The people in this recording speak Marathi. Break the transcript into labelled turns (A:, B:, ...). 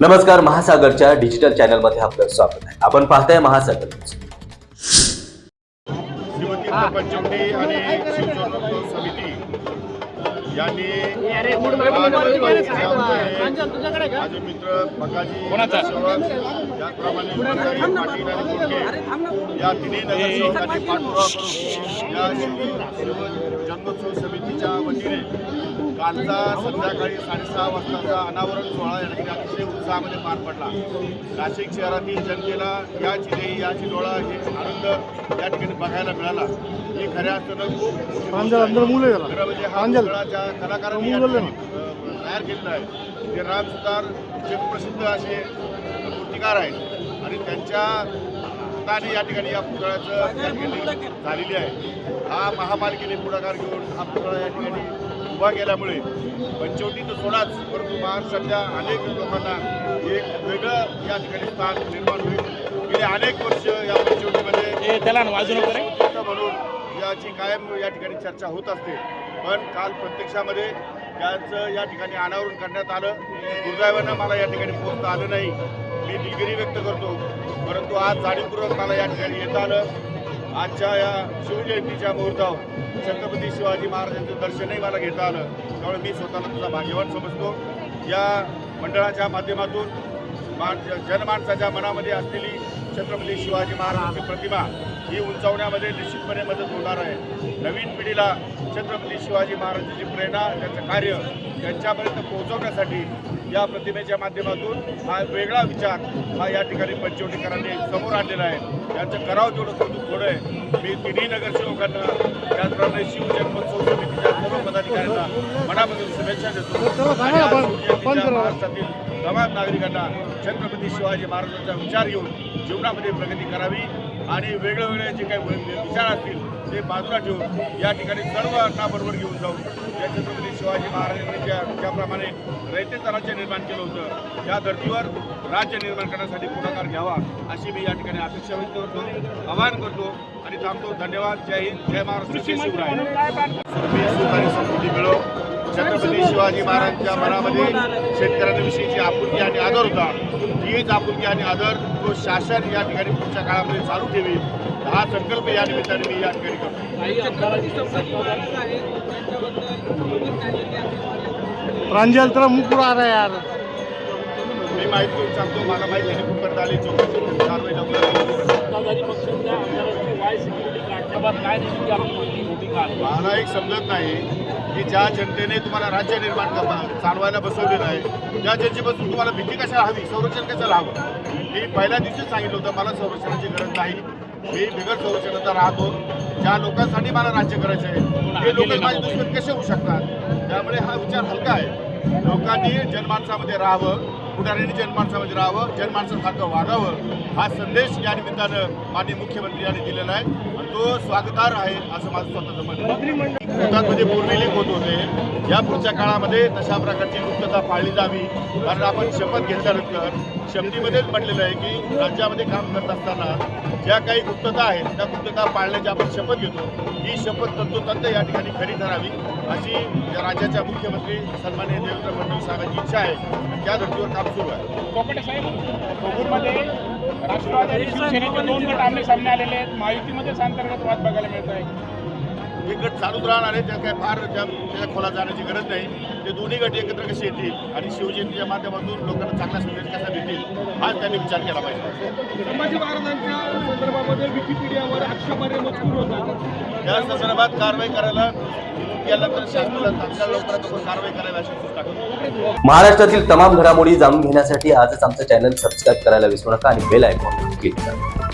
A: नमस्कार महासागरच्या डिजिटल चॅनलमध्ये आपलं स्वागत आहे. आपण पाहताय महासागर न्यूज.
B: श्रीमती पंचवटी आणि समिती यांनी मित्र या तिन्ही नगरसेवकांनी पाठपुरावा करून या जन्मोत्सव समितीच्या वतीने कालचा संध्याकाळी साडेसहा वाजताचा अनावरण सोहळा या ठिकाणी अतिशय उत्साहामध्ये पार पडला. नाशिक शहरातील जनतेला या चिरे या चिरोळा हे आनंद या ठिकाणी बघायला मिळाला. हे खऱ्या अर्थानं खूप खरं म्हणजे हा कलाकारांनी तयार केलेलं आहे. ते राम सुतार जगप्रसिद्ध असे मूर्तिकार आहेत आणि त्यांच्या हाताने या ठिकाणी या पुतळ्याचं झालेली आहे. हा महापालिकेने पुढाकार घेऊन हा पुतळा या ठिकाणी उभा केल्यामुळे पंचवटी तर सोडाच परंतु महाराष्ट्रातल्या अनेक लोकांना एक वेगळं या ठिकाणी स्थान निर्माण होईल. गेले अनेक वर्ष या पंचवटीमध्ये
C: त्याला
B: म्हणून याची कायम या ठिकाणी चर्चा होत असते. पण काल प्रत्यक्षामध्ये त्याचं या ठिकाणी अनावरण करण्यात आलं. दुर्दैवानं मला या ठिकाणी पोहोचता आलं नाही. मी दिलगिरी व्यक्त करतो. परंतु आज जाणीवपूर्वक मला या ठिकाणी येता आलं. आजच्या या शिवजयंतीच्या मुहूर्तावर छत्रपती शिवाजी महाराजांचं दर्शनही मला घेता आलं. त्यामुळे मी स्वतःला तुझा भाग्यवान समजतो. या मंडळाच्या माध्यमातून मान जनमानसाच्या मनामध्ये असलेली छत्रपती शिवाजी महाराजांची प्रतिमा ही उंचावण्यामध्ये निश्चितपणे मदत होणार आहे. नवीन पिढीला छत्रपती शिवाजी महाराजांची प्रेरणा त्यांचं कार्य त्यांच्यापर्यंत पोहोचवण्यासाठी या प्रतिमेच्या माध्यमातून हा वेगळा विचार हा या ठिकाणी पंचवटीकरांनी समोर आणलेला आहे. त्यांचं करावं तेवढं कौतुक थोडं आहे. मी तिन्ही नगरसेवकांना त्याचप्रमाणे शिवजन्मोत्सव समितीच्या सर्व पदाधिकाऱ्यांना मनापासून शुभेच्छा देतो.
D: करा.
B: महाराष्ट्रातील तमाम नागरिकांना छत्रपती शिवाजी महाराजांचा विचार घेऊन जीवनामध्ये प्रगती करावी आणि वेगळे वेगळे जे काही विचार असतील ते बाजूला ठेवून या ठिकाणी सर्वांना बरोबर घेऊन जाऊन या छत्रपती शिवाजी महाराजांनी ज्या ज्याप्रमाणे रयतेचं राज्य निर्माण केलं होतं त्या धर्तीवर राज्य निर्माण करण्यासाठी पुढाकार घ्यावा अशी मी या ठिकाणी अपेक्षा व्यक्त करतो आवाहन करतो आणि थांबतो. धन्यवाद. जय हिंद. जय महाराष्ट्र. जय शिवराय. सुख आणि समृद्धी मिळो. छत्रपती शिवाजी महाराजांच्या मनामध्ये शेतकऱ्यांविषयीची आपुलकी आणि आदर होता. तीच आपुलकी आणि आदर तो शासन या ठिकाणी पुढच्या काळामध्ये चालू ठेवी हा संकल्प या निमित्ताने मी या ठिकाणी करतो.
D: प्रांजल तेरा मुंह पूरा आ रहा है यार.
B: मी माहिती सांगतो मला माहिती आहे आली चौकशी
C: आहे
B: मला एक समजत नाही की ज्या जनतेने तुम्हाला राज्य निर्माण करा चालवायला बसवलेलं आहे त्या जनतेपासून तुम्हाला भीती कशाला हवी संरक्षण कशाला हवं? मी पहिल्या दिवशीच सांगितलं होतं मला संरक्षणाची गरज नाही. मी बिगर संरक्षणाचा राहतो. ज्या लोकांसाठी मला राज्य करायचं आहे ते लोक माझे दुश्मन कसे होऊ शकतात? त्यामुळे हा विचार हलका आहे. लोकांनी जनमानसामध्ये राहावं पुढाऱ्यांनी जनमानसामध्ये राहावं जनमानसासारखं वागावं हा संदेश या निमित्तानं माननीय मुख्यमंत्री यांनी दिलेला आहे. तो स्वागतार आहे असं माझं स्वतःचं म्हणणं आहे. कोर्टामध्ये होत होते या पुढच्या काळामध्ये तशा प्रकारची गुप्तता पाळली जावी. कारण आपण शपथ घेतल्यानंतर शपथीमध्येच म्हटलेलं आहे की राज्यामध्ये काम करत असताना ज्या काही गुप्तता आहेत त्या गुप्तता पाळण्याची आपण शपथ घेतो. ही शपथ तंतोतंत या ठिकाणी खरी ठरावी अशी राज्याच्या मुख्यमंत्री सन्मान्य देवेंद्र फडणवीस साहेबांची इच्छा आहे. त्या धर्तीवर काम सुरू आहे.
C: राष्ट्रवादी आणि शिवसेनेचे दोन गट आमने सामने आलेले आहेत. महायुतीमध्येच अंतर्गत वाद बघायला मिळत आहे
B: हे गट चालूच राहणार आहे. त्यात काय फार त्या त्याच्या खोला जाण्याची गरज नाही. ते दोन्ही गट एकत्र कसे येतील आणि शिवजयंतीच्या माध्यमातून लोकांना चांगला संदेश कसा देतील हाच त्यांनी विचार केला पाहिजे.
E: संभाजी महाराजांच्या संदर्भामध्ये विकिपीडियावर आक्षेपार्ह मजकूर होता.
B: त्या संदर्भात कारवाई करायला
A: महाराष्ट्रातील तमाम घडामोडी जाणून घेण्यासाठी आजच आमचं चॅनल सबस्क्राईब करायला विसरू नका आणि बेल आयकॉन क्लिक करा.